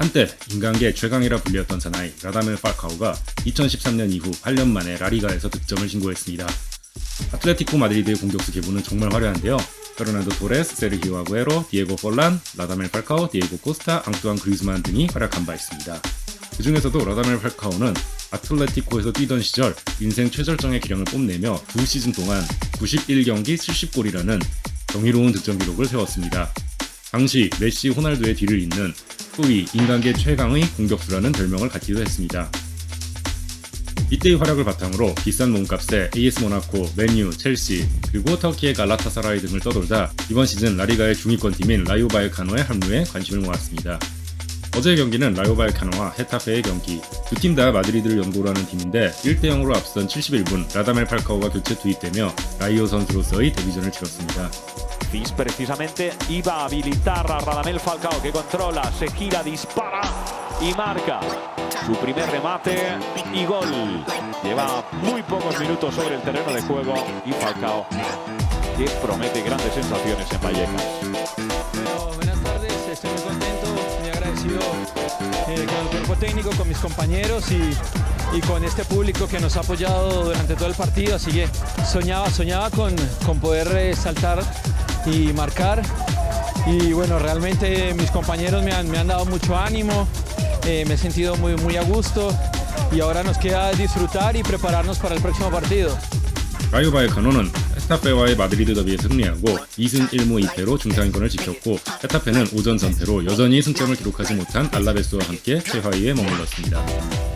한때 인간계 최강이라 불렸던 사나이 라다멜 팔카오가 2013년 이후 8년 만에 라리가에서 득점을 신고했습니다. 아틀레티코 마드리드의 공격수 계보는 정말 화려한데요. 페르난도 토레스, 세르히오 아구에로, 디에고 폴란, 라다멜 팔카오, 디에고 코스타, 앙뚜안 그리즈만 등이 활약한 바 있습니다. 그 중에서도 라다멜 팔카오는 아틀레티코에서 뛰던 시절 인생 최절정의 기량을 뽐내며 두 시즌 동안 91경기 70골이라는 경이로운 득점 기록을 세웠습니다. 당시 메시, 호날두의 뒤를 잇는 소위 인간계 최강의 공격수라는 별명을 갖기도 했습니다. 이때의 활약을 바탕으로 비싼 몸값에 AS 모나코, 맨유, 첼시, 그리고 터키의 갈라타사라이 등을 떠돌다 이번 시즌 라리가의 중위권 팀인 라이오 바이카노의 합류에 관심을 모았습니다. 어제의 경기는 라이오 바이카노와 헤타페의 경기. 두 팀 다 마드리드를 연고로 하는 팀인데 1대 0으로 앞선 71분 라다멜 팔카오가 교체 투입되며 라이오 선수로서의 데뷔전을 치렀습니다. Fis precisamente iba a habilitar a Radamel Falcao que controla, se gira, dispara y marca su primer remate y gol. Lleva muy pocos minutos sobre el terreno de juego y Falcao que promete grandes sensaciones en Vallecas. Buenas tardes, estoy muy contento, muy agradecido eh, con el cuerpo técnico, con mis compañeros y, y con este público que nos ha apoyado durante todo el partido. Así que soñaba, soñaba con, con poder eh, saltar y marcar. Y bueno, realmente mis compañeros me han, me han dado mucho ánimo, eh, me he sentido muy, muy a gusto y ahora nos queda disfrutar y prepararnos para el próximo partido. 라이오 바이카노는 헤타페와의 마드리드 더비에 승리하고 2승 1무 2패로 중상위권을 지켰고 헤타페는 오전 전패로 여전히 승점을 기록하지 못한 알라베스와 함께 최하위에 머물렀습니다.